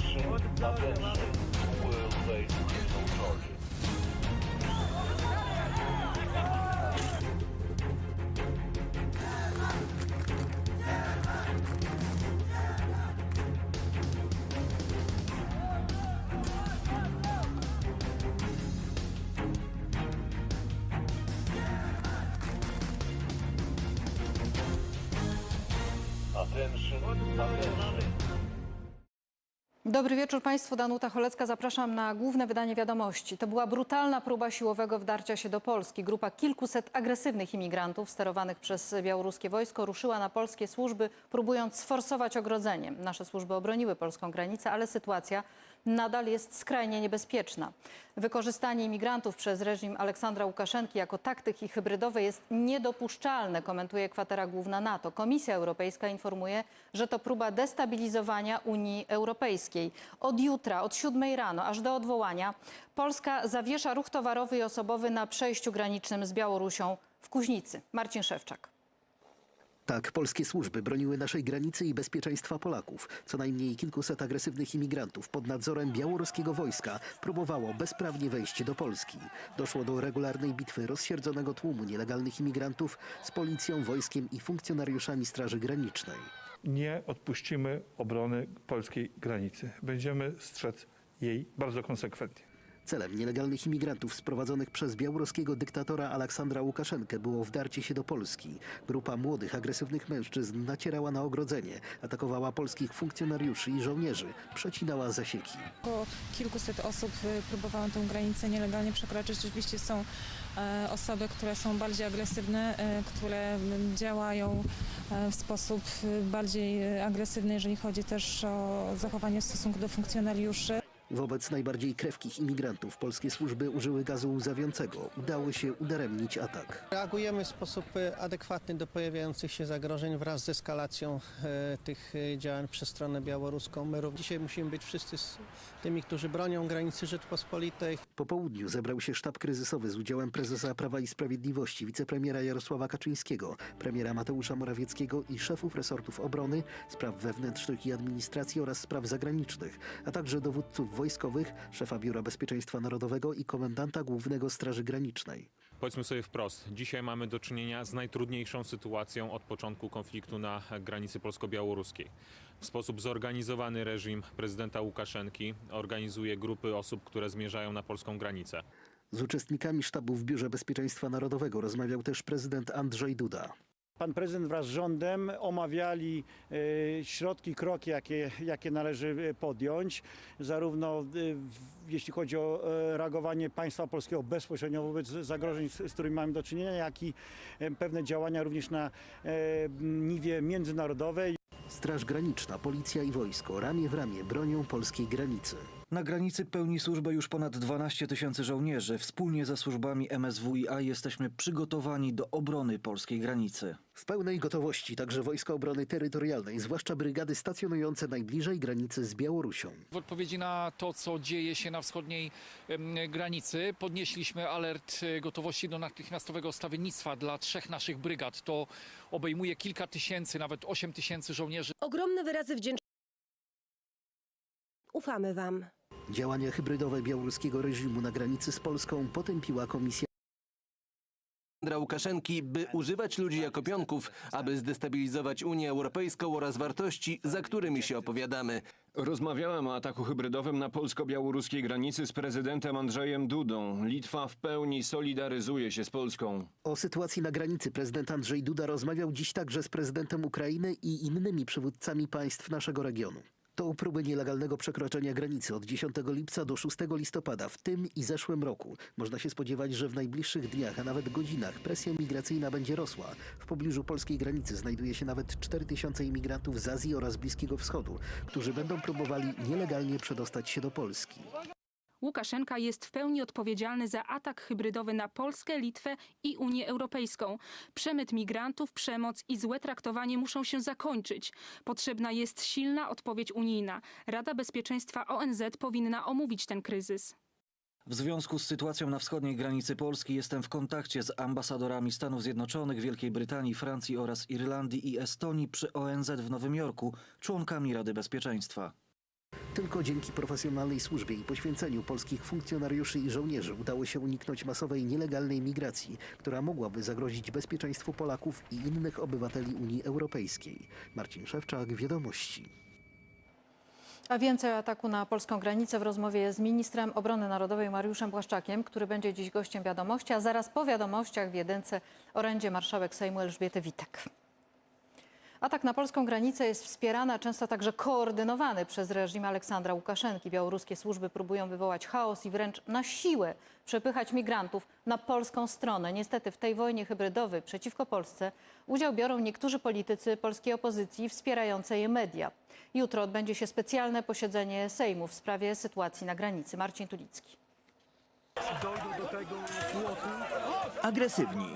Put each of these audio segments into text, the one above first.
Attention, attention. Will Dobry wieczór Państwu, Danuta Cholecka. Zapraszam na główne wydanie wiadomości. To była brutalna próba siłowego wdarcia się do Polski. Grupa kilkuset agresywnych imigrantów sterowanych przez białoruskie wojsko ruszyła na polskie służby, próbując sforsować ogrodzenie. Nasze służby obroniły polską granicę, ale sytuacja nadal jest skrajnie niebezpieczna. Wykorzystanie imigrantów przez reżim Aleksandra Łukaszenki jako taktyki hybrydowej jest niedopuszczalne, komentuje kwatera główna NATO. Komisja Europejska informuje, że to próba destabilizowania Unii Europejskiej. Od jutra, od 7 rano aż do odwołania, Polska zawiesza ruch towarowy i osobowy na przejściu granicznym z Białorusią w Kuźnicy. Marcin Szewczak. Tak, polskie służby broniły naszej granicy i bezpieczeństwa Polaków. Co najmniej kilkuset agresywnych imigrantów pod nadzorem białoruskiego wojska próbowało bezprawnie wejść do Polski. Doszło do regularnej bitwy rozsierdzonego tłumu nielegalnych imigrantów z policją, wojskiem i funkcjonariuszami Straży Granicznej. Nie odpuścimy obrony polskiej granicy. Będziemy strzec jej bardzo konsekwentnie. Celem nielegalnych imigrantów sprowadzonych przez białoruskiego dyktatora Aleksandra Łukaszenkę było wdarcie się do Polski. Grupa młodych, agresywnych mężczyzn nacierała na ogrodzenie, atakowała polskich funkcjonariuszy i żołnierzy, przecinała zasieki. Około kilkuset osób y, próbowało tę granicę nielegalnie przekroczyć. Rzeczywiście są e, osoby, które są bardziej agresywne, e, które działają e, w sposób y, bardziej agresywny, jeżeli chodzi też o zachowanie w stosunku do funkcjonariuszy. Wobec najbardziej krewkich imigrantów polskie służby użyły gazu łzawiącego. Udało się udaremnić atak. Reagujemy w sposób e, adekwatny do pojawiających się zagrożeń wraz z eskalacją e, tych e, działań przez stronę białoruską. My dzisiaj musimy być wszyscy z tymi, którzy bronią granicy Rzeczpospolitej. Po południu zebrał się sztab kryzysowy z udziałem prezesa Prawa i Sprawiedliwości, wicepremiera Jarosława Kaczyńskiego, premiera Mateusza Morawieckiego i szefów resortów obrony, spraw wewnętrznych i administracji oraz spraw zagranicznych, a także dowódców wojskowych, szefa Biura Bezpieczeństwa Narodowego i komendanta Głównego Straży Granicznej. Powiedzmy sobie wprost, dzisiaj mamy do czynienia z najtrudniejszą sytuacją od początku konfliktu na granicy polsko-białoruskiej. W sposób zorganizowany reżim prezydenta Łukaszenki organizuje grupy osób, które zmierzają na polską granicę. Z uczestnikami sztabu w Biurze Bezpieczeństwa Narodowego rozmawiał też prezydent Andrzej Duda. Pan prezydent wraz z rządem omawiali e, środki, kroki, jakie, jakie należy e, podjąć, zarówno e, jeśli chodzi o reagowanie państwa polskiego bezpośrednio wobec zagrożeń, z, którymi mamy do czynienia, jak i pewne działania również na niwie międzynarodowej. Straż Graniczna, Policja i Wojsko ramię w ramię bronią polskiej granicy. Na granicy pełni służbę już ponad 12 tysięcy żołnierzy. Wspólnie ze służbami MSWiA jesteśmy przygotowani do obrony polskiej granicy. W pełnej gotowości także Wojska Obrony Terytorialnej, zwłaszcza brygady stacjonujące najbliżej granicy z Białorusią. W odpowiedzi na to, co dzieje się na wschodniej granicy, podnieśliśmy alert e, gotowości do natychmiastowego stawiennictwa dla trzech naszych brygad. To obejmuje kilka tysięcy, nawet 8 tysięcy żołnierzy. Ogromne wyrazy wdzięczności. Ufamy Wam. Działania hybrydowe białoruskiego reżimu na granicy z Polską potępiła Komisja Łukaszenki, by używać ludzi jako pionków, aby zdestabilizować Unię Europejską oraz wartości, za którymi się opowiadamy. Rozmawiałem o ataku hybrydowym na polsko-białoruskiej granicy z prezydentem Andrzejem Dudą. Litwa w pełni solidaryzuje się z Polską. o sytuacji na granicy. Prezydent Andrzej Duda rozmawiał dziś także z prezydentem Ukrainy i innymi przywódcami państw naszego regionu. To próby nielegalnego przekroczenia granicy od 10 lipca do 6 listopada w tym i zeszłym roku. Można się spodziewać, że w najbliższych dniach, a nawet godzinach presja migracyjna będzie rosła. W pobliżu polskiej granicy znajduje się nawet 4000 imigrantów z Azji oraz Bliskiego Wschodu, którzy będą próbowali nielegalnie przedostać się do Polski. Łukaszenka jest w pełni odpowiedzialny za atak hybrydowy na Polskę, Litwę i Unię Europejską. Przemyt migrantów, przemoc i złe traktowanie muszą się zakończyć. Potrzebna jest silna odpowiedź unijna. Rada Bezpieczeństwa ONZ powinna omówić ten kryzys. W związku z sytuacją na wschodniej granicy Polski jestem w kontakcie z ambasadorami Stanów Zjednoczonych, Wielkiej Brytanii, Francji oraz Irlandii i Estonii przy ONZ w Nowym Jorku, członkami Rady Bezpieczeństwa. Tylko dzięki profesjonalnej służbie i poświęceniu polskich funkcjonariuszy i żołnierzy udało się uniknąć masowej nielegalnej migracji, która mogłaby zagrozić bezpieczeństwu Polaków i innych obywateli Unii Europejskiej. Marcin Szewczak, Wiadomości. A więcej o ataku na polską granicę w rozmowie z ministrem obrony narodowej Mariuszem Błaszczakiem, który będzie dziś gościem wiadomości, a zaraz po wiadomościach w jedynce orędzie marszałek Sejmu Elżbiety Witek. Atak na polską granicę jest wspierany, a często także koordynowany przez reżim Aleksandra Łukaszenki. Białoruskie służby próbują wywołać chaos i wręcz na siłę przepychać migrantów na polską stronę. Niestety w tej wojnie hybrydowej przeciwko Polsce udział biorą niektórzy politycy polskiej opozycji wspierające je media. Jutro odbędzie się specjalne posiedzenie Sejmu w sprawie sytuacji na granicy. Marcin Tulicki. Agresywni.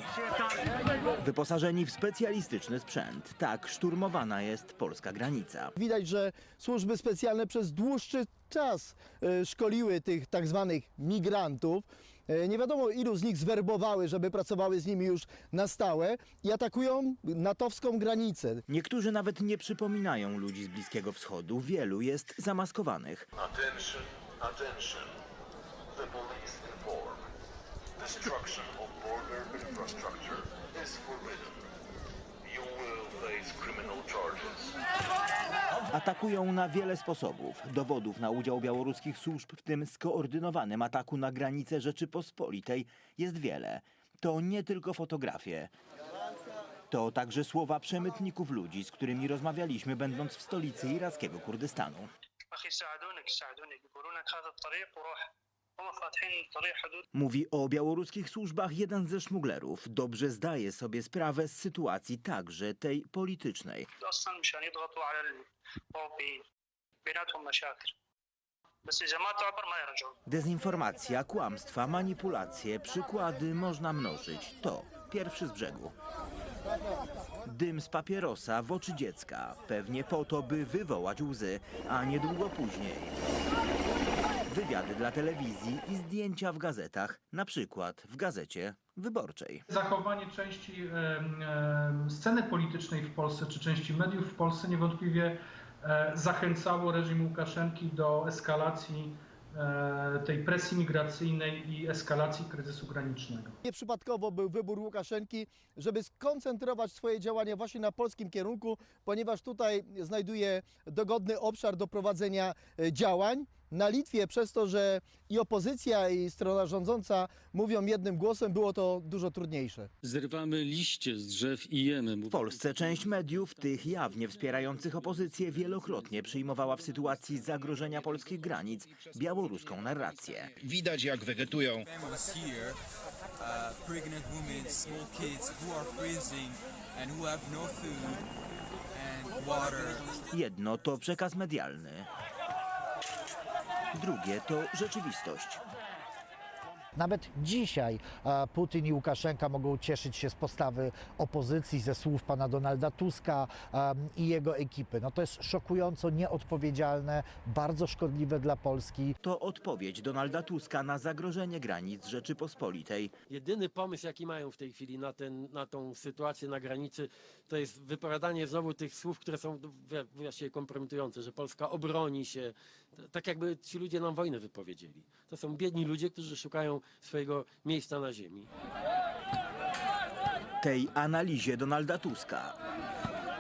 Wyposażeni w specjalistyczny sprzęt. Tak szturmowana jest polska granica. Widać, że służby specjalne przez dłuższy czas e, szkoliły tych tak zwanych migrantów. E, Nie wiadomo ilu z nich zwerbowały, żeby pracowały z nimi już na stałe i atakują natowską granicę. Niektórzy nawet nie przypominają ludzi z Bliskiego Wschodu. Wielu jest zamaskowanych. Attention, attention. The police inform. Destruction of border infrastructure is forbidden. You will face criminal charges. Atakują na wiele sposobów. Dowodów na udział białoruskich służb w tym skoordynowanym ataku na granicę Rzeczypospolitej jest wiele. To nie tylko fotografie. To także słowa przemytników ludzi, z którymi rozmawialiśmy, będąc w stolicy irackiego Kurdystanu. Mówi o białoruskich służbach jeden ze szmuglerów. Dobrze zdaje sobie sprawę z sytuacji także tej politycznej. Dezinformacja, kłamstwa, manipulacje, przykłady można mnożyć. To pierwszy z brzegu. Dym z papierosa w oczy dziecka, pewnie po to, by wywołać łzy, a niedługo później. Wywiady dla telewizji i zdjęcia w gazetach, na przykład w gazecie wyborczej. Zachowanie części em, em, sceny politycznej w Polsce, czy części mediów w Polsce niewątpliwie e, zachęcało reżim Łukaszenki do eskalacji e, tej presji migracyjnej i eskalacji kryzysu granicznego. Nieprzypadkowo był wybór Łukaszenki, żeby skoncentrować swoje działania właśnie na polskim kierunku, ponieważ tutaj znajduje dogodny obszar do prowadzenia e, działań. Na Litwie przez to, że i opozycja i strona rządząca mówią jednym głosem, było to dużo trudniejsze. Zrywamy liście z drzew i jemy. W Polsce część mediów, tych jawnie wspierających opozycję, wielokrotnie przyjmowała w sytuacji zagrożenia polskich granic białoruską narrację. Widać jak wegetują. no. Jedno to przekaz medialny, drugie to rzeczywistość. Nawet dzisiaj Putin i Łukaszenka mogą cieszyć się z postawy opozycji, ze słów pana Donalda Tuska i jego ekipy. No to jest szokująco nieodpowiedzialne, bardzo szkodliwe dla Polski. To odpowiedź Donalda Tuska na zagrożenie granic Rzeczypospolitej. Jedyny pomysł, jaki mają w tej chwili na, ten, na tą sytuację na granicy, to jest wypowiadanie znowu tych słów, które są właściwie kompromitujące, że Polska obroni się, tak jakby ci ludzie nam wojnę wypowiedzieli. To są biedni ludzie, którzy szukają swojego miejsca na ziemi. Tej analizie Donalda Tuska.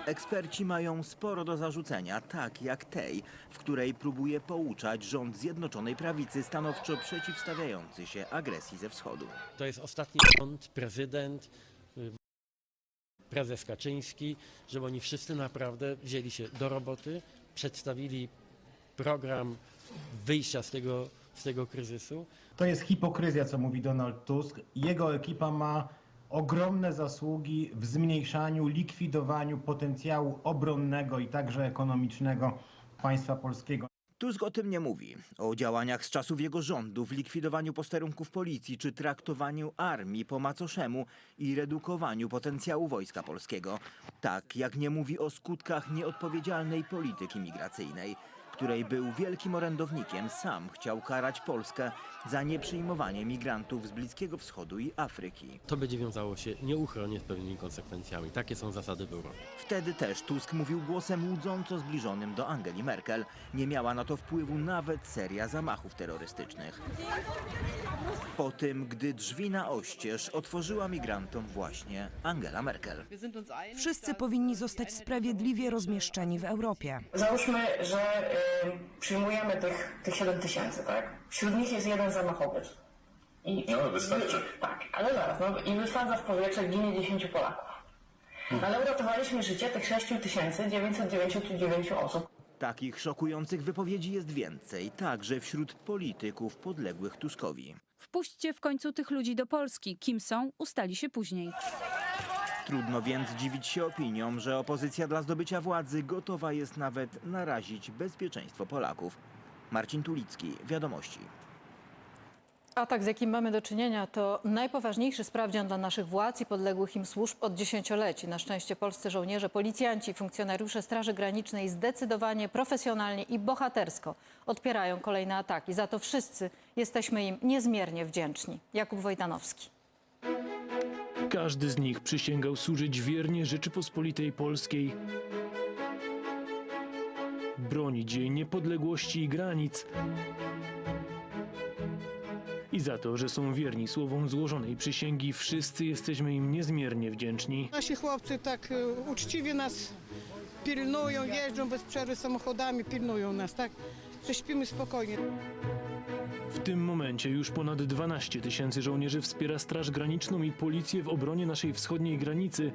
Eksperci mają sporo do zarzucenia, tak jak tej, w której próbuje pouczać rząd Zjednoczonej Prawicy stanowczo przeciwstawiający się agresji ze wschodu. To jest ostatni rząd, prezydent, y, prezes Kaczyński, żeby oni wszyscy naprawdę wzięli się do roboty, przedstawili program wyjścia z tego, z tego kryzysu. To jest hipokryzja, co mówi Donald Tusk. Jego ekipa ma ogromne zasługi w zmniejszaniu, likwidowaniu potencjału obronnego i także ekonomicznego państwa polskiego. Tusk o tym nie mówi. O działaniach z czasów jego rządu w likwidowaniu posterunków policji czy traktowaniu armii po macoszemu i redukowaniu potencjału wojska polskiego. Tak jak nie mówi o skutkach nieodpowiedzialnej polityki migracyjnej. Której był wielkim orędownikiem, sam chciał karać Polskę za nieprzyjmowanie migrantów z Bliskiego Wschodu i Afryki. To będzie wiązało się nieuchronnie z pewnymi konsekwencjami. Takie są zasady w Europie. Wtedy też Tusk mówił głosem łudząco zbliżonym do Angeli Merkel. Nie miała na to wpływu nawet seria zamachów terrorystycznych. Po tym, gdy drzwi na oścież otworzyła migrantom właśnie Angela Merkel. Wszyscy powinni zostać sprawiedliwie rozmieszczeni w Europie. Załóżmy, że y, przyjmujemy tych, tych 7 tysięcy, tak? Wśród nich jest jeden zamachowiec. I, No, wystarczy. Tak, ale zaraz, no i wysadza w powietrze, ginie 10 Polaków. Ale uratowaliśmy życie tych 6999 osób. Takich szokujących wypowiedzi jest więcej, także wśród polityków podległych Tuskowi. Wpuśćcie w końcu tych ludzi do Polski. Kim są, ustali się później. Trudno więc dziwić się opiniom, że opozycja dla zdobycia władzy gotowa jest nawet narazić bezpieczeństwo Polaków. Marcin Tulicki, Wiadomości. Atak, z jakim mamy do czynienia, to najpoważniejszy sprawdzian dla naszych władz i podległych im służb od dziesięcioleci. Na szczęście polscy żołnierze, policjanci funkcjonariusze Straży Granicznej zdecydowanie, profesjonalnie i bohatersko odpierają kolejne ataki. Za to wszyscy jesteśmy im niezmiernie wdzięczni. Jakub Wojtanowski. Każdy z nich przysięgał służyć wiernie Rzeczypospolitej Polskiej, bronić jej niepodległości i granic i za to, że są wierni słowom złożonej przysięgi, wszyscy jesteśmy im niezmiernie wdzięczni. Nasi chłopcy tak e, uczciwie nas pilnują, jeżdżą bez przerwy samochodami, pilnują nas, tak? Że śpimy spokojnie. Tym momencie już ponad 12 tysięcy żołnierzy wspiera Straż Graniczną i Policję w obronie naszej wschodniej granicy.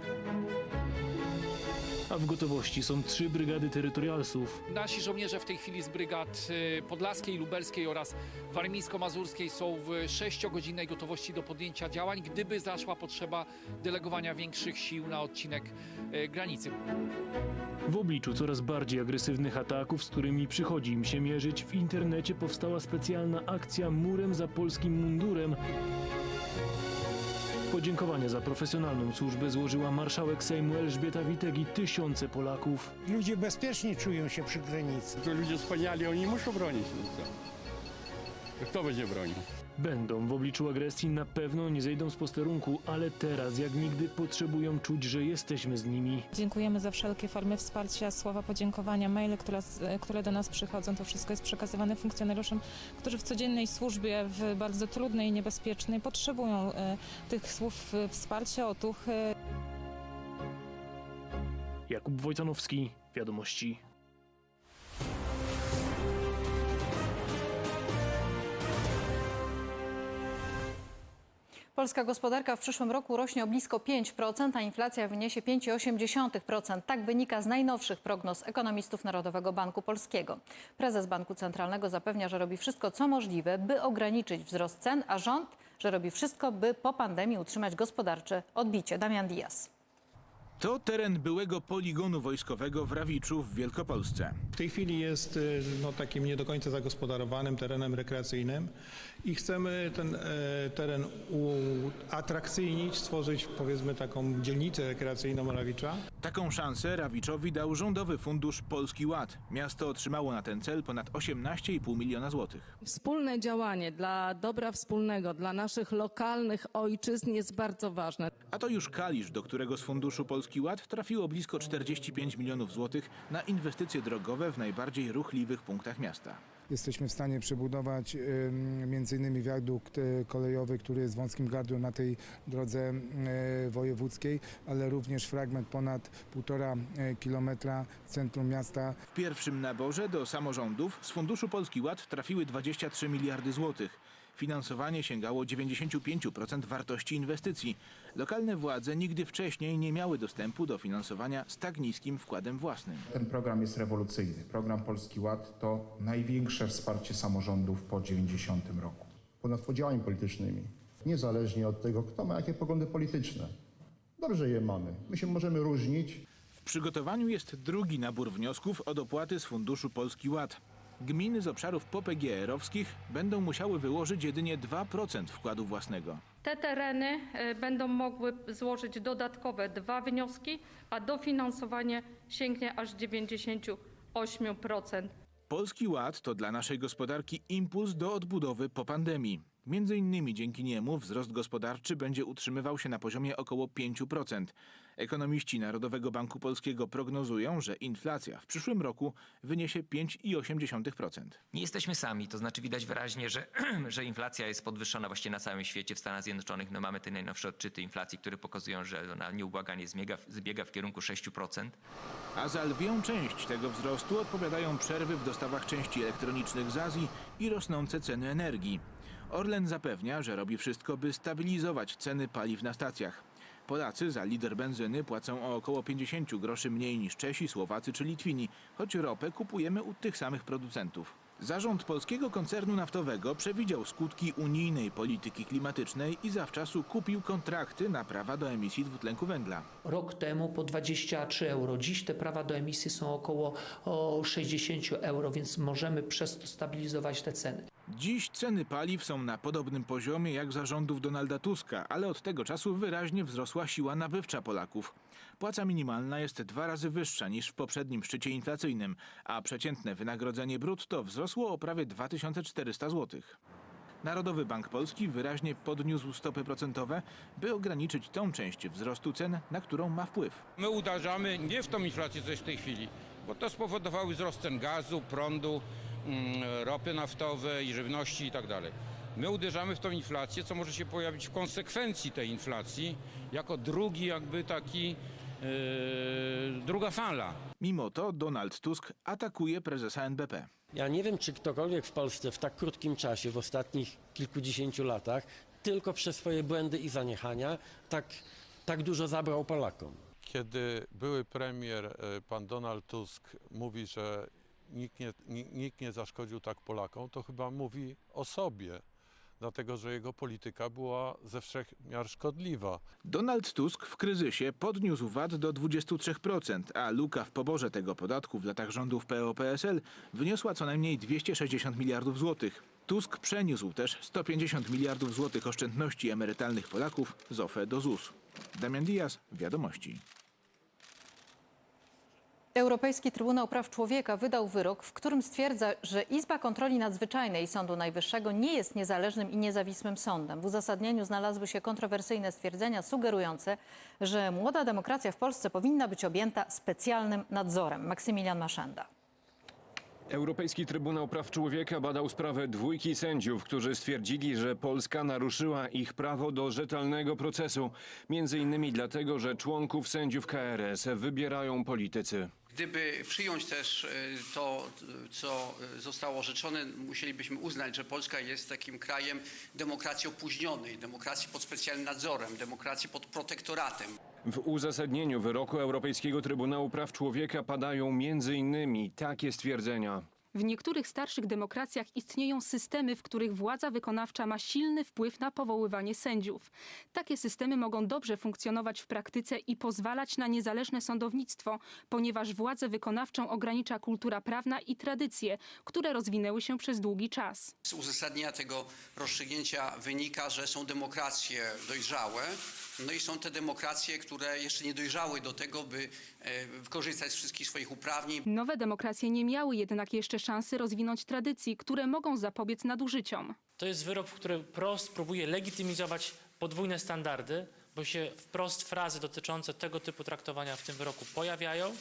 A w gotowości są trzy brygady terytorialsów. Nasi żołnierze w tej chwili z brygad y, podlaskiej, lubelskiej oraz warmińsko-mazurskiej są w sześciogodzinnej gotowości do podjęcia działań, gdyby zaszła potrzeba delegowania większych sił na odcinek y, granicy. W obliczu coraz bardziej agresywnych ataków, z którymi przychodzi im się mierzyć, w internecie powstała specjalna akcja Murem za polskim mundurem. Podziękowania za profesjonalną służbę złożyła marszałek Sejmu Elżbieta Witek i tysiące Polaków. Ludzie bezpiecznie czują się przy granicy. To ludzie wspaniali, oni muszą bronić. No? Kto będzie bronił? Będą w obliczu agresji na pewno nie zejdą z posterunku, ale teraz jak nigdy potrzebują czuć, że jesteśmy z nimi. Dziękujemy za wszelkie formy wsparcia, słowa podziękowania, maile, które, które do nas przychodzą. To wszystko jest przekazywane funkcjonariuszom, którzy w codziennej służbie, w bardzo trudnej i niebezpiecznej, potrzebują e, tych słów e, wsparcia, otuchy. Jakub Wojtanowski, Wiadomości. Polska gospodarka w przyszłym roku rośnie o blisko 5%, a inflacja wyniesie 5,8%. Tak wynika z najnowszych prognoz ekonomistów Narodowego Banku Polskiego. Prezes Banku Centralnego zapewnia, że robi wszystko, co możliwe, by ograniczyć wzrost cen, a rząd, że robi wszystko, by po pandemii utrzymać gospodarcze odbicie. Damian Diaz. To teren byłego poligonu wojskowego w Rawiczu w Wielkopolsce. W tej chwili jest y, no, takim nie do końca zagospodarowanym terenem rekreacyjnym i chcemy ten e, teren uatrakcyjnić, stworzyć powiedzmy taką dzielnicę rekreacyjną Rawicza. Taką szansę Rawiczowi dał rządowy fundusz Polski Ład. Miasto otrzymało na ten cel ponad 18,5 miliona złotych. Wspólne działanie dla dobra wspólnego, dla naszych lokalnych ojczyzn jest bardzo ważne. A to już Kalisz, do którego z funduszu Polski Ład trafiło blisko 45 milionów złotych na inwestycje drogowe w najbardziej ruchliwych punktach miasta. Jesteśmy w stanie przebudować m.in. wiadukt e, kolejowy, który jest wąskim gardłem na tej drodze wojewódzkiej, ale również fragment ponad półtora e, kilometra centrum miasta. W pierwszym naborze do samorządów z funduszu Polski Ład trafiły 23 miliardy złotych. Finansowanie sięgało 95% wartości inwestycji. Lokalne władze nigdy wcześniej nie miały dostępu do finansowania z tak niskim wkładem własnym. Ten program jest rewolucyjny. Program Polski Ład to największe wsparcie samorządów po 90 roku. Ponad podziałami politycznymi, niezależnie od tego, kto ma jakie poglądy polityczne. Dobrze je mamy. My się możemy różnić. W przygotowaniu jest drugi nabór wniosków o dopłaty z funduszu Polski Ład. Gminy z obszarów popegeerowskich będą musiały wyłożyć jedynie 2% wkładu własnego. Te tereny e, będą mogły złożyć dodatkowe dwa wnioski, a dofinansowanie sięgnie aż 98%. Polski Ład to dla naszej gospodarki impuls do odbudowy po pandemii. Między innymi dzięki niemu wzrost gospodarczy będzie utrzymywał się na poziomie około 5%. Ekonomiści Narodowego Banku Polskiego prognozują, że inflacja w przyszłym roku wyniesie 5,8%. Nie jesteśmy sami, to znaczy widać wyraźnie, że, że inflacja jest podwyższona właściwie na całym świecie. W Stanach Zjednoczonych no, mamy te najnowsze odczyty inflacji, które pokazują, że ona nieubłaganie zbiega, zbiega w kierunku 6%. A za lwią część tego wzrostu odpowiadają przerwy w dostawach części elektronicznych z Azji i rosnące ceny energii. Orlen zapewnia, że robi wszystko, by stabilizować ceny paliw na stacjach. Polacy za lider benzyny płacą o około 50 groszy mniej niż Czesi, Słowacy czy Litwini, choć ropę kupujemy u tych samych producentów. Zarząd polskiego koncernu naftowego przewidział skutki unijnej polityki klimatycznej i zawczasu kupił kontrakty na prawa do emisji dwutlenku węgla. Rok temu po 23 euro. Dziś te prawa do emisji są około o 60 euro, więc możemy przez to stabilizować te ceny. Dziś ceny paliw są na podobnym poziomie jak za rządów Donalda Tuska, ale od tego czasu wyraźnie wzrosła siła nabywcza Polaków. Płaca minimalna jest dwa razy wyższa niż w poprzednim szczycie inflacyjnym, a przeciętne wynagrodzenie brutto wzrosło o prawie 2400 zł. Narodowy Bank Polski wyraźnie podniósł stopy procentowe, by ograniczyć tą część wzrostu cen, na którą ma wpływ. My uderzamy nie w tą inflację, co jest w tej chwili, bo to spowodowały wzrost cen gazu, prądu, ropy naftowej, żywności i tak dalej. My uderzamy w tą inflację, co może się pojawić w konsekwencji tej inflacji, jako drugi jakby taki, yy, druga fala. Mimo to Donald Tusk atakuje prezesa NBP. Ja nie wiem, czy ktokolwiek w Polsce w tak krótkim czasie, w ostatnich kilkudziesięciu latach, tylko przez swoje błędy i zaniechania, tak, tak dużo zabrał Polakom. Kiedy były premier, e, pan Donald Tusk mówi, że nikt nie, ni- nikt nie zaszkodził tak Polakom, to chyba mówi o sobie, dlatego że jego polityka była ze wszech miar szkodliwa. Donald Tusk w kryzysie podniósł VAT do 23%, a luka w poborze tego podatku w latach rządów PO-PSL wyniosła co najmniej 260 miliardów złotych. Tusk przeniósł też 150 miliardów złotych oszczędności emerytalnych Polaków z OFE do ZUS. Damian Diaz, Wiadomości. Europejski Trybunał Praw Człowieka wydał wyrok, w którym stwierdza, że Izba Kontroli Nadzwyczajnej Sądu Najwyższego nie jest niezależnym i niezawisłym sądem. W uzasadnieniu znalazły się kontrowersyjne stwierdzenia sugerujące, że młoda demokracja w Polsce powinna być objęta specjalnym nadzorem. Maksymilian Maszenda. Europejski Trybunał Praw Człowieka badał sprawę dwójki sędziów, którzy stwierdzili, że Polska naruszyła ich prawo do rzetelnego procesu. Między innymi dlatego, że członków sędziów KRS wybierają politycy. Gdyby przyjąć też e, to, co zostało orzeczone, musielibyśmy uznać, że Polska jest takim krajem demokracji opóźnionej, demokracji pod specjalnym nadzorem, demokracji pod protektoratem. W uzasadnieniu wyroku Europejskiego Trybunału Praw Człowieka padają między innymi takie stwierdzenia. W niektórych starszych demokracjach istnieją systemy, w których władza wykonawcza ma silny wpływ na powoływanie sędziów. Takie systemy mogą dobrze funkcjonować w praktyce i pozwalać na niezależne sądownictwo, ponieważ władzę wykonawczą ogranicza kultura prawna i tradycje, które rozwinęły się przez długi czas. Z uzasadnienia tego rozstrzygnięcia wynika, że są demokracje dojrzałe, no i są te demokracje, które jeszcze nie dojrzały do tego, by e, korzystać z wszystkich swoich uprawnień. Nowe demokracje nie miały jednak jeszcze szansy rozwinąć tradycji, które mogą zapobiec nadużyciom. To jest wyrok, w którym wprost próbuje legitymizować podwójne standardy, bo się wprost frazy dotyczące tego typu traktowania w tym wyroku pojawiają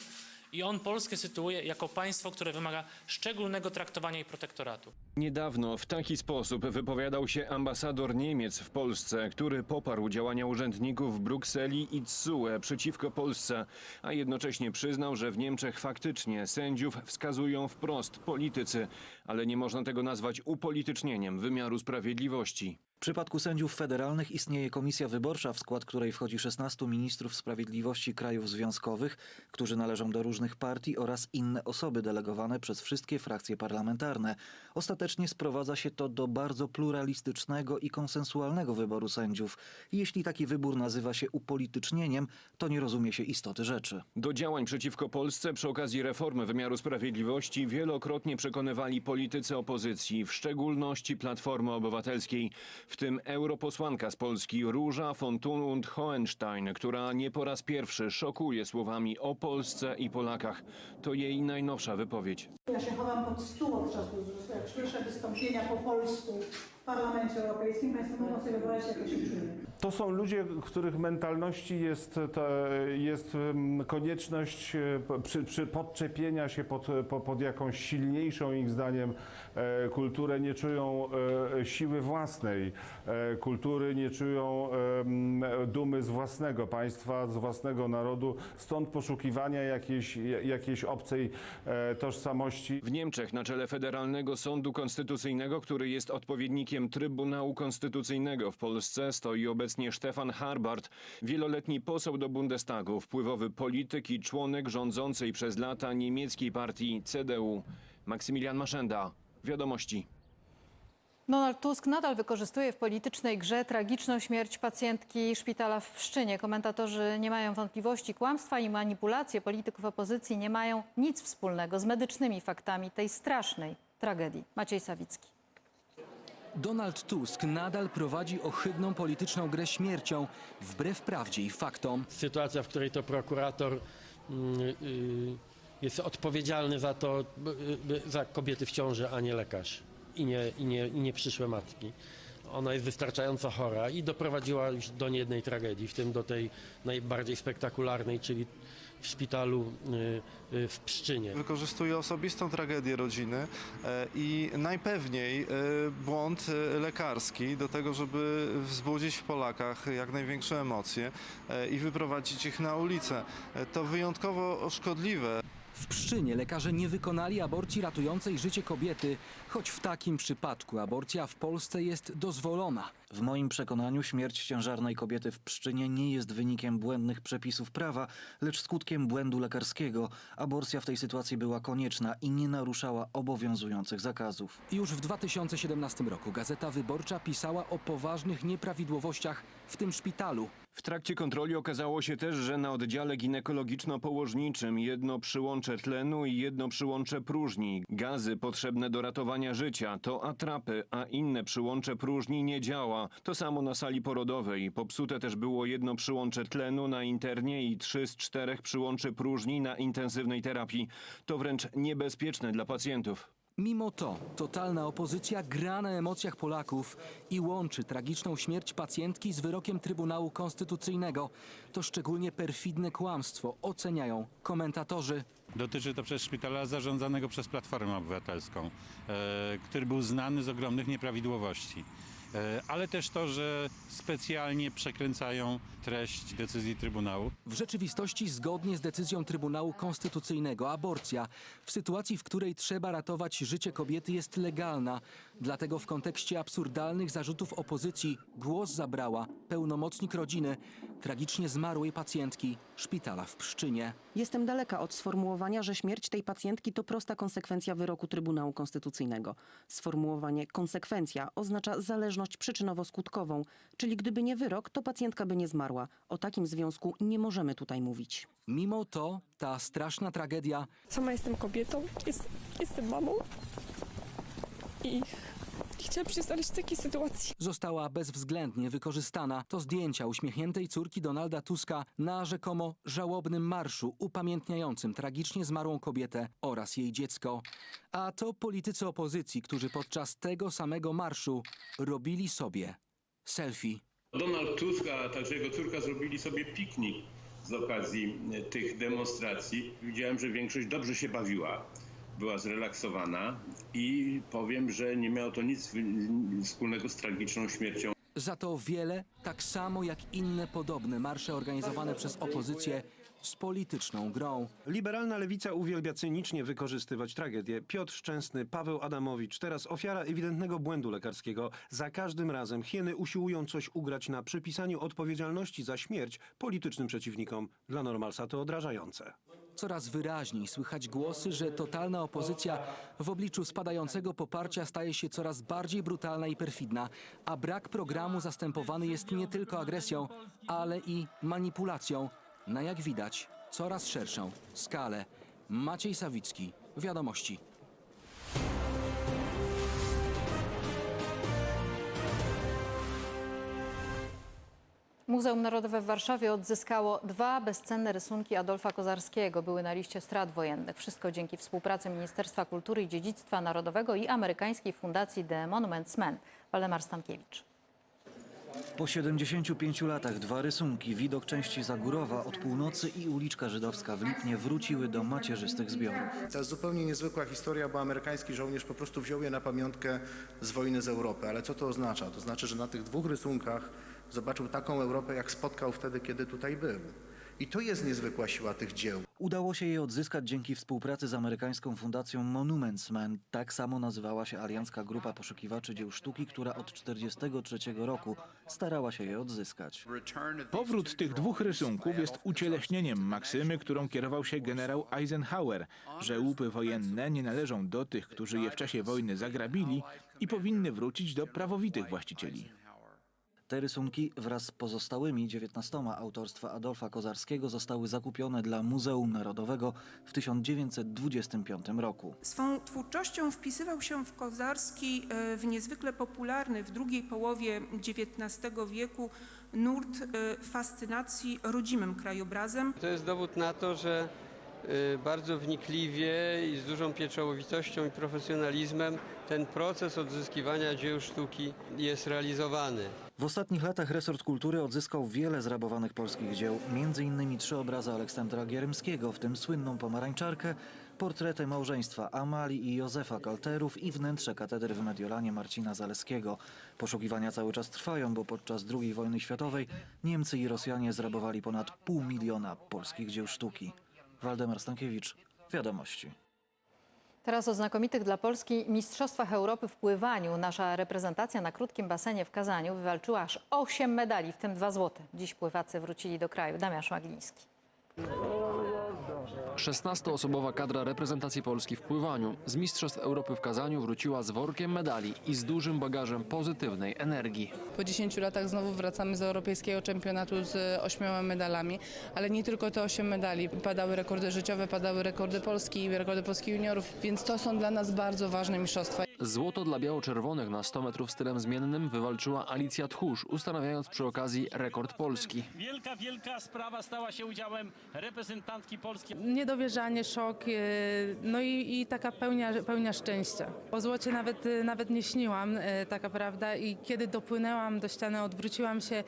i on Polskę sytuuje jako państwo, które wymaga szczególnego traktowania i protektoratu. Niedawno w taki sposób wypowiadał się ambasador Niemiec w Polsce, który poparł działania urzędników w Brukseli i TSUE przeciwko Polsce, a jednocześnie przyznał, że w Niemczech faktycznie sędziów wskazują wprost politycy, ale nie można tego nazwać upolitycznieniem wymiaru sprawiedliwości. W przypadku sędziów federalnych istnieje komisja wyborcza, w skład której wchodzi 16 ministrów sprawiedliwości krajów związkowych, którzy należą do różnych partii oraz inne osoby delegowane przez wszystkie frakcje parlamentarne. Ostatecznie sprowadza się to do bardzo pluralistycznego i konsensualnego wyboru sędziów. Jeśli taki wybór nazywa się upolitycznieniem, to nie rozumie się istoty rzeczy. Do działań przeciwko Polsce przy okazji reformy wymiaru sprawiedliwości wielokrotnie przekonywali politycy opozycji, w szczególności Platformy Obywatelskiej. W tym europosłanka z Polski Róża von Thun und Hohenstein, która nie po raz pierwszy szokuje słowami o Polsce i Polakach. To jej najnowsza wypowiedź. Ja się chowam pod stół od czasu. Jak słyszę wystąpienia po polsku Parlamencie Europejskim, Państwo mogą sobie wyobrazić, jak ja się czuję. To są ludzie, których mentalności jest, to, jest konieczność e, przy, przy podczepienia się pod, po- pod jakąś silniejszą ich zdaniem e, kulturę, nie czują e, siły własnej kultury, nie czują dumy z własnego państwa, z własnego narodu, stąd poszukiwania jakiejś, jakiejś obcej tożsamości. W Niemczech na czele Federalnego Sądu Konstytucyjnego, który jest odpowiednikiem Trybunału Konstytucyjnego w Polsce, stoi obecnie Stefan Harbart, wieloletni poseł do Bundestagu, wpływowy polityk i członek rządzącej przez lata niemieckiej partii CDU. Maksymilian Maszenda, Wiadomości. Donald Tusk nadal wykorzystuje w politycznej grze tragiczną śmierć pacjentki szpitala w Pszczynie. Komentatorzy nie mają wątpliwości. Kłamstwa i manipulacje polityków opozycji nie mają nic wspólnego z medycznymi faktami tej strasznej tragedii. Maciej Sawicki. Donald Tusk nadal prowadzi ohydną polityczną grę śmiercią, wbrew prawdzie i faktom. Sytuacja, w której to prokurator mm, y, jest odpowiedzialny za to, za kobiety w ciąży, a nie lekarz i nie, i nie, i nie przyszłe matki. Ona jest wystarczająco chora i doprowadziła już do niejednej tragedii, w tym do tej najbardziej spektakularnej, czyli w szpitalu y, y, w Pszczynie. Wykorzystuje osobistą tragedię rodziny e, i najpewniej e, błąd e, lekarski do tego, żeby wzbudzić w Polakach jak największe emocje i wyprowadzić ich na ulicę. To wyjątkowo szkodliwe. W Pszczynie lekarze nie wykonali aborcji ratującej życie kobiety, choć w takim przypadku aborcja w Polsce jest dozwolona. W moim przekonaniu śmierć ciężarnej kobiety w Pszczynie nie jest wynikiem błędnych przepisów prawa, lecz skutkiem błędu lekarskiego. Aborcja w tej sytuacji była konieczna i nie naruszała obowiązujących zakazów. Już w 2017 roku Gazeta Wyborcza pisała o poważnych nieprawidłowościach w tym szpitalu. W trakcie kontroli okazało się też, że na oddziale ginekologiczno-położniczym jedno przyłącze tlenu i jedno przyłącze próżni, gazy potrzebne do ratowania życia, to atrapy, a inne przyłącze próżni nie działa. To samo na sali porodowej. Popsute też było jedno przyłącze tlenu na internie i trzy z czterech przyłączy próżni na intensywnej terapii. To wręcz niebezpieczne dla pacjentów. Mimo to totalna opozycja gra na emocjach Polaków i łączy tragiczną śmierć pacjentki z wyrokiem Trybunału Konstytucyjnego. To szczególnie perfidne kłamstwo, oceniają komentatorzy. Dotyczy to przez szpitala zarządzanego przez Platformę Obywatelską, e, który był znany z ogromnych nieprawidłowości. E, ale też to, że specjalnie przekręcają treść decyzji Trybunału. W rzeczywistości, zgodnie z decyzją Trybunału Konstytucyjnego, aborcja w sytuacji, w której trzeba ratować życie kobiety, jest legalna. Dlatego w kontekście absurdalnych zarzutów opozycji głos zabrała pełnomocnik rodziny tragicznie zmarłej pacjentki szpitala w Pszczynie. Jestem daleka od sformułowania, że śmierć tej pacjentki to prosta konsekwencja wyroku Trybunału Konstytucyjnego. Sformułowanie konsekwencja oznacza zależność przyczynowo-skutkową, czyli gdyby nie wyrok, to pacjentka by nie zmarła. O takim związku nie możemy tutaj mówić. Mimo to ta straszna tragedia Sama jestem kobietą, jest, jestem mamą i chciałabym się znaleźć w takiej sytuacji. została bezwzględnie wykorzystana. To zdjęcia uśmiechniętej córki Donalda Tuska na rzekomo żałobnym marszu upamiętniającym tragicznie zmarłą kobietę oraz jej dziecko. A to politycy opozycji, którzy podczas tego samego marszu robili sobie selfie. Donald Tusk, a także jego córka zrobili sobie piknik z okazji e, tych demonstracji. Widziałem, że większość dobrze się bawiła, była zrelaksowana i powiem, że nie miało to nic wspólnego z tragiczną śmiercią Za to wiele, tak samo jak inne podobne marsze organizowane przez opozycję z polityczną grą. Liberalna lewica uwielbia cynicznie wykorzystywać tragedię. Piotr Szczęsny, Paweł Adamowicz, teraz ofiara ewidentnego błędu lekarskiego. Za każdym razem hieny usiłują coś ugrać na przypisaniu odpowiedzialności za śmierć politycznym przeciwnikom. Dla Normalsa to odrażające. Coraz wyraźniej słychać głosy, że totalna opozycja w obliczu spadającego poparcia staje się coraz bardziej brutalna i perfidna, a brak programu zastępowany jest nie tylko agresją, ale i manipulacją na jak widać coraz szerszą skalę. Maciej Sawicki, Wiadomości. Muzeum Narodowe w Warszawie odzyskało dwa bezcenne rysunki Adolfa Kozarskiego. Były na liście strat wojennych. Wszystko dzięki współpracy Ministerstwa Kultury i Dziedzictwa Narodowego i amerykańskiej fundacji The Monuments Men. Waldemar Stankiewicz. Po 75 latach dwa rysunki, widok części Zagórowa od północy i uliczka żydowska w Lipnie wróciły do macierzystych zbiorów. To jest zupełnie niezwykła historia, bo amerykański żołnierz po prostu wziął je na pamiątkę z wojny z Europy. Ale co to oznacza? To znaczy, że na tych dwóch rysunkach zobaczył taką Europę, jak spotkał wtedy, kiedy tutaj był. I to jest niezwykła siła tych dzieł. Udało się je odzyskać dzięki współpracy z amerykańską fundacją Monuments Men. Tak samo nazywała się aliancka grupa poszukiwaczy dzieł sztuki, która od 1943 roku starała się je odzyskać. Powrót tych dwóch rysunków jest ucieleśnieniem maksymy, którą kierował się generał Eisenhower, że łupy wojenne nie należą do tych, którzy je w czasie wojny zagrabili i powinny wrócić do prawowitych właścicieli. Te rysunki wraz z pozostałymi 19 autorstwa Adolfa Kozarskiego zostały zakupione dla Muzeum Narodowego w 1925 roku. Swą twórczością wpisywał się w Kozarski e, w niezwykle popularny w drugiej połowie XIX wieku nurt e, fascynacji rodzimym krajobrazem. To jest dowód na to, że y, bardzo wnikliwie i z dużą pieczołowitością i profesjonalizmem ten proces odzyskiwania dzieł sztuki jest realizowany. W ostatnich latach resort kultury odzyskał wiele zrabowanych polskich dzieł, innymi trzy obrazy Aleksandra Gierymskiego, w tym słynną pomarańczarkę, portrety małżeństwa Amalii i Józefa Kalterów i wnętrze katedry w Mediolanie Marcina Zaleskiego. Poszukiwania cały czas trwają, bo podczas II wojny światowej Niemcy i Rosjanie zrabowali ponad pół miliona polskich dzieł sztuki. Waldemar Stankiewicz, Wiadomości. Teraz o znakomitych dla Polski Mistrzostwach Europy w pływaniu. Nasza reprezentacja na krótkim basenie w Kazaniu wywalczyła aż 8 medali, w tym 2 złote. Dziś pływacy wrócili do kraju. Damian Szmagliński. 16-osobowa kadra reprezentacji Polski w pływaniu z Mistrzostw Europy w Kazaniu wróciła z workiem medali i z dużym bagażem pozytywnej energii. Po 10 latach znowu wracamy z europejskiego czempionatu z ośmioma medalami, ale nie tylko te 8 medali. Padały rekordy życiowe, padały rekordy Polski, rekordy Polski juniorów, więc to są dla nas bardzo ważne mistrzostwa. Złoto dla biało-czerwonych na 100 metrów stylem zmiennym wywalczyła Alicja Tchórz, ustanawiając przy okazji rekord Polski. Wielka, wielka sprawa stała się udziałem reprezentantki Polski. Niedowierzanie, szok, e, no i, i taka pełnia, pełnia szczęścia. O złocie nawet, e, nawet nie śniłam, e, taka prawda, i kiedy dopłynęłam do ściany, odwróciłam się,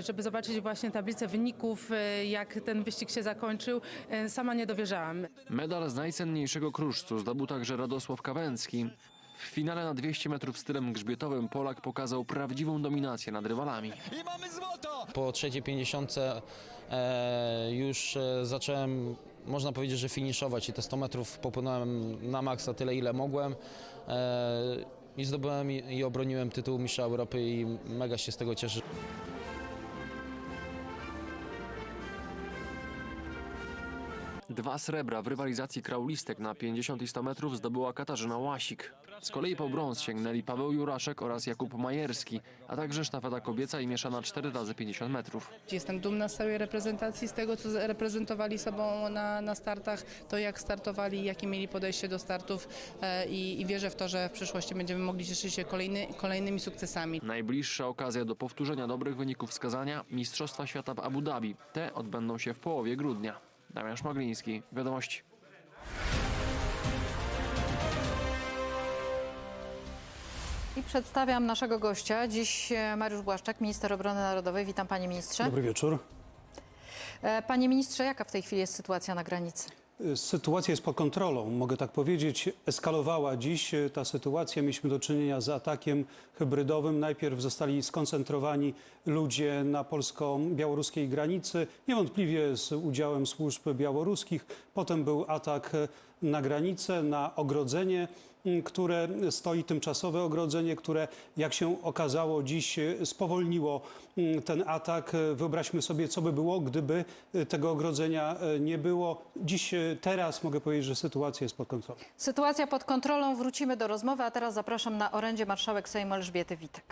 żeby zobaczyć właśnie tablicę wyników, jak ten wyścig się zakończył, sama nie dowierzałam. Medal z najcenniejszego kruszcu zdobył także Radosław Kawęcki. W finale na 200 metrów stylem grzbietowym Polak pokazał prawdziwą dominację nad rywalami. Po trzeciej 50 e, już e, zacząłem, można powiedzieć, że finiszować i te 100 metrów popłynąłem na maksa tyle, ile mogłem. E, I zdobyłem i, i obroniłem tytuł mistrza Europy i mega się z tego cieszę. Dwa srebra w rywalizacji kraulistek na 50 i 100 metrów zdobyła Katarzyna Łasik. Z kolei po brąz sięgnęli Paweł Juraszek oraz Jakub Majerski, a także sztafeta kobieca i mieszana 4 razy 50 metrów. Jestem dumna z całej reprezentacji, z tego co reprezentowali sobą na, na startach, to jak startowali, jakie mieli podejście do startów e, i, i wierzę w to, że w przyszłości będziemy mogli cieszyć się kolejny, kolejnymi sukcesami. Najbliższa okazja do powtórzenia dobrych wyników wskazania Mistrzostwa Świata w Abu Dhabi. Te odbędą się w połowie grudnia. Damian Szmagliński, Wiadomości. I przedstawiam naszego gościa. Dziś e, Mariusz Błaszczak, minister obrony narodowej. Witam panie ministrze. Dobry wieczór. E, Panie ministrze, jaka w tej chwili jest sytuacja na granicy? Sytuacja jest pod kontrolą, mogę tak powiedzieć. Eskalowała dziś e, ta sytuacja. Mieliśmy do czynienia z atakiem hybrydowym. Najpierw zostali skoncentrowani ludzie na polsko-białoruskiej granicy, niewątpliwie z udziałem służb białoruskich. Potem był atak e, na granicę, na ogrodzenie, które stoi, tymczasowe ogrodzenie, które jak się okazało dziś e, spowolniło ten atak. E, Wyobraźmy sobie, co by było, gdyby e, tego ogrodzenia nie było. Dziś, teraz mogę powiedzieć, że sytuacja jest pod kontrolą. Sytuacja pod kontrolą. Wrócimy do rozmowy, a teraz zapraszam na orędzie marszałek Sejmu Elżbiety Witek.